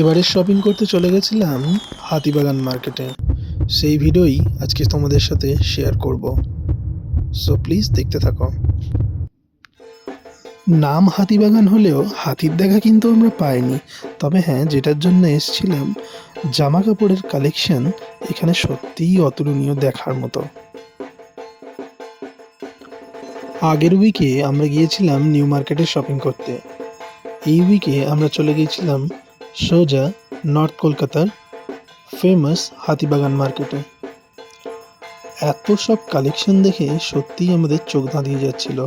এবারে শপিং করতে চলে গেছিলাম হাতিবাগান মার্কেটে সেই ভিডিওই আজকে তোমাদের সাথে শেয়ার করব। সো প্লিজ দেখতে থাকো। নাম হাতিবাগান হলেও হাতির দেখা কিন্তু আমরা পাইনি। তবে হ্যাঁ যেটার জন্য এসেছিলাম, জামা কাপড়ের কালেকশন এখানে সত্যিই অতুলনীয় দেখার মতো। আগের উইকে আমরা গিয়েছিলাম নিউ মার্কেটে শপিং করতে। এই উইকে আমরা চলে গিয়েছিলাম সোজা নর্থ কলকাতার ফেমাস হাতিবাগান মার্কেটে এত সব কালেকশন দেখে সত্যিই আমাদের চোখ ধাঁধিয়ে যাচ্ছিল,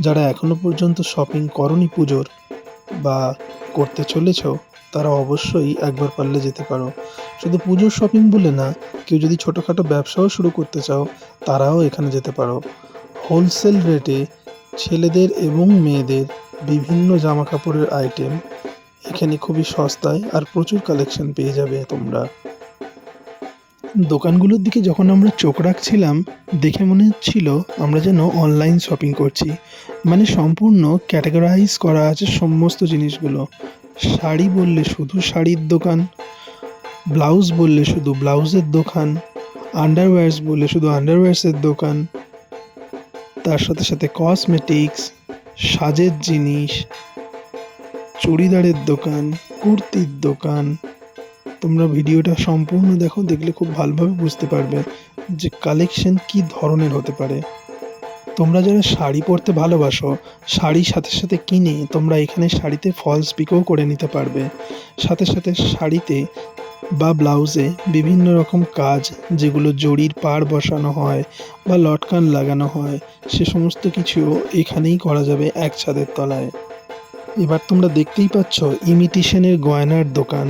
যারা এখনও পর্যন্ত শপিং করনি পুজোর বা করতে চলেছ, তারা অবশ্যই একবার পারলে যেতে পারো। শুধু পুজোর শপিং বলে না, কেউ যদি ছোটোখাটো ব্যবসাও শুরু করতে চাও, তারাও এখানে যেতে পারো। হোলসেল রেটে ছেলেদের এবং মেয়েদের বিভিন্ন জামা কাপড়ের আইটেম এখানে খুবই সস্তায় আর প্রচুর কালেকশন পেয়ে যাবে তোমরা। দোকানগুলোর দিকে যখন আমরা চোখ রাখছিলাম, দেখে মনে হচ্ছিল আমরা যেন অনলাইন শপিং করছি। মানে সম্পূর্ণ ক্যাটাগরাইজ করা আছে সমস্ত জিনিসগুলো। শাড়ি বললে শুধু শাড়ির দোকান ব্লাউজ বললে শুধু ব্লাউজের দোকান আন্ডারওয়্যার্স বললে শুধু আন্ডারওয়্যার্সের দোকান, তার সাথে সাথে কসমেটিক্স সাজের জিনিস চুড়িদারের দোকান, কুর্তির দোকান। তোমরা ভিডিওটা সম্পূর্ণ দেখো, দেখলে খুব ভালোভাবে বুঝতে পারবে যে কালেকশন কি ধরনের হতে পারে। তোমরা যারা শাড়ি পরতে ভালোবাসো, শাড়ির সাথে সাথে কিনে তোমরা এখানে শাড়িতে ফলস পিকও করে নিতে পারবে। সাথে সাথে শাড়িতে বা ব্লাউজে বিভিন্ন রকম কাজ, যেগুলো জরির পাড় বসানো হয় বা লটকান লাগানো হয়, সে সমস্ত কিছুও এখানেই করা যাবে এক ছাদের তলায়। এবার তোমরা দেখতেই পাচ্ছ ইমিটেশনের গয়নার দোকান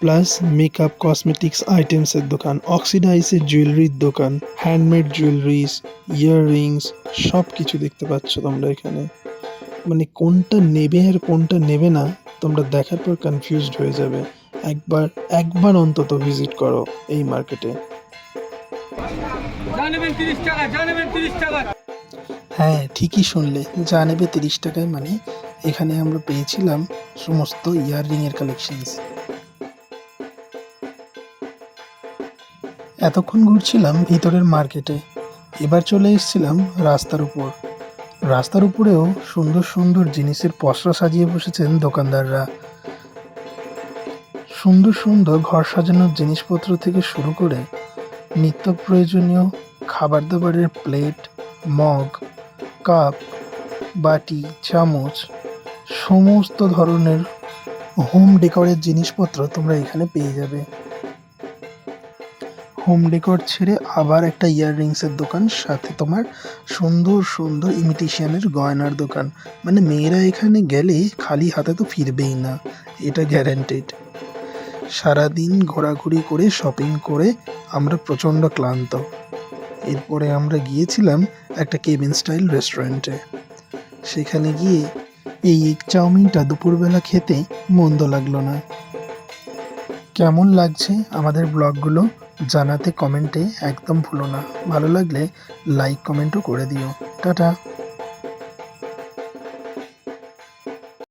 প্লাস মেকআপ কসমেটিক্স আইটেমসের দোকান অক্সিডাইজের জুয়েলারির দোকান হ্যান্ডমেড জুয়েলারিস ইয়াররিংস সব কিছু দেখতে পাচ্ছ তোমরা এখানে। মানে কোনটা নেবে আর কোনটা নেবে না তোমরা দেখার পর কনফিউজড হয়ে যাবে। একবার একবার অন্তত ভিজিট করো এই মার্কেটে হ্যাঁ ঠিকই শুনলে যা নেবে তিরিশ টাকায় মানে এখানে আমরা পেয়েছিলাম সমস্ত ইয়াররিংয়ের কালেকশনস এতক্ষণ ঘুরছিলাম ভিতরের মার্কেটে। এবার চলে এসেছিলাম রাস্তার উপর। রাস্তার উপরেও সুন্দর সুন্দর জিনিসের পসরা সাজিয়ে বসেছেন দোকানদাররা। সুন্দর সুন্দর ঘর সাজানোর জিনিসপত্র থেকে শুরু করে নিত্য প্রয়োজনীয় খাবার দাবারের প্লেট, মগ, কাপ, বাটি, চামচ সমস্ত ধরনের হোম ডেকোরের জিনিসপত্র তোমরা এখানে পেয়ে যাবে। হোম ডেকোর ছেড়ে আবার একটা ইয়াররিংসের দোকান, সাথে তোমার সুন্দর সুন্দর ইমিটেশনের গয়নার দোকান। মানে মেয়েরা এখানে গেলে খালি হাতে তো ফিরবেই না, এটা গ্যারান্টেড সারাদিন ঘোরাঘুরি করে শপিং করে আমরা প্রচণ্ড ক্লান্ত। এরপরে আমরা গিয়েছিলাম একটা কেবিন স্টাইল রেস্টুরেন্টে সেখানে গিয়ে এই এগ চাউমিনটা দুপুরবেলা খেতে মন্দ লাগল না। কেমন লাগছে আমাদের ব্লগগুলো জানাতে কমেন্টে একদম ভুলো না। ভালো লাগলে লাইক, কমেন্টও করে দিও। টাটা।